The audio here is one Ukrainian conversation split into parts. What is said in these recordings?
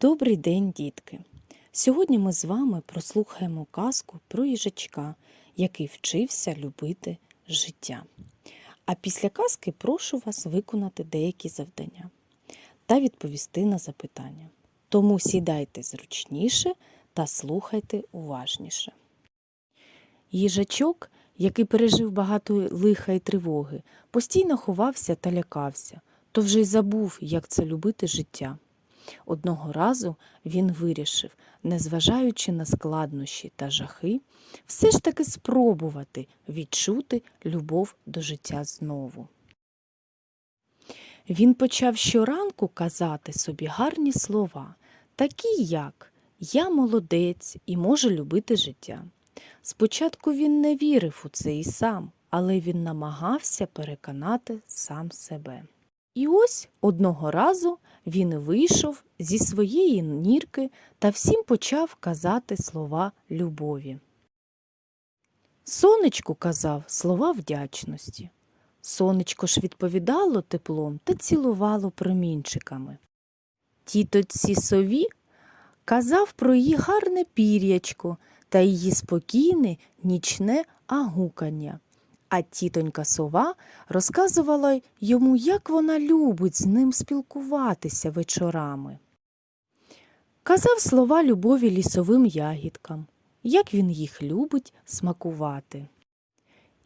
Добрий день, дітки! Сьогодні ми з вами прослухаємо казку про їжачка, який вчився любити життя. А після казки прошу вас виконати деякі завдання та відповісти на запитання. Тому сідайте зручніше та слухайте уважніше. Їжачок, який пережив багато лиха і тривоги, постійно ховався та лякався, то вже й забув, як це любити життя. Одного разу він вирішив, незважаючи на складнощі та жахи, все ж таки спробувати відчути любов до життя знову. Він почав щоранку казати собі гарні слова, такі як Я молодець і можу любити життя. Спочатку він не вірив у це і сам, але він намагався переконати сам себе. І ось одного разу він вийшов зі своєї нірки та всім почав казати слова любові. Сонечку казав слова вдячності. Сонечко ж відповідало теплом та цілувало промінчиками. Тітоці сові казав про її гарне пір'ячко та її спокійне нічне агукання. А тітонька сова розказувала йому, як вона любить з ним спілкуватися вечорами. Казав слова любові лісовим ягідкам, як він їх любить смакувати.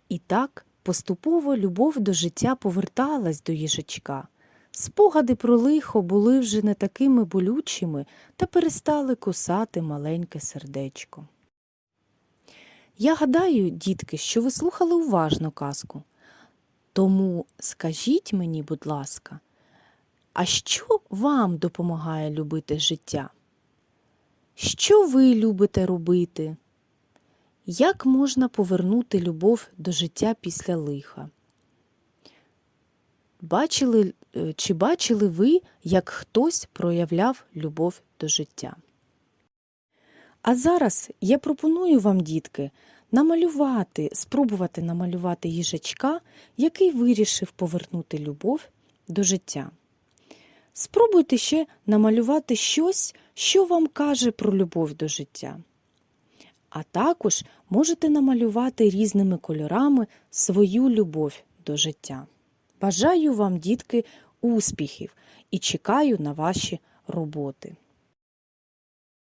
І так поступово любов до життя поверталась до їжачка. Спогади про лихо були вже не такими болючими та перестали кусати маленьке сердечко. Я гадаю, дітки, що ви слухали уважно казку. Тому скажіть мені, будь ласка, а що вам допомагає любити життя? Що ви любите робити? Як можна повернути любов до життя після лиха? Бачили, е, чи бачили ви, як хтось проявляв любов до життя? А зараз я пропоную вам, дітки, намалювати, спробувати намалювати їжачка, який вирішив повернути любов до життя. Спробуйте ще намалювати щось, що вам каже про любов до життя. А також можете намалювати різними кольорами свою любов до життя. Бажаю вам, дітки, успіхів і чекаю на ваші роботи.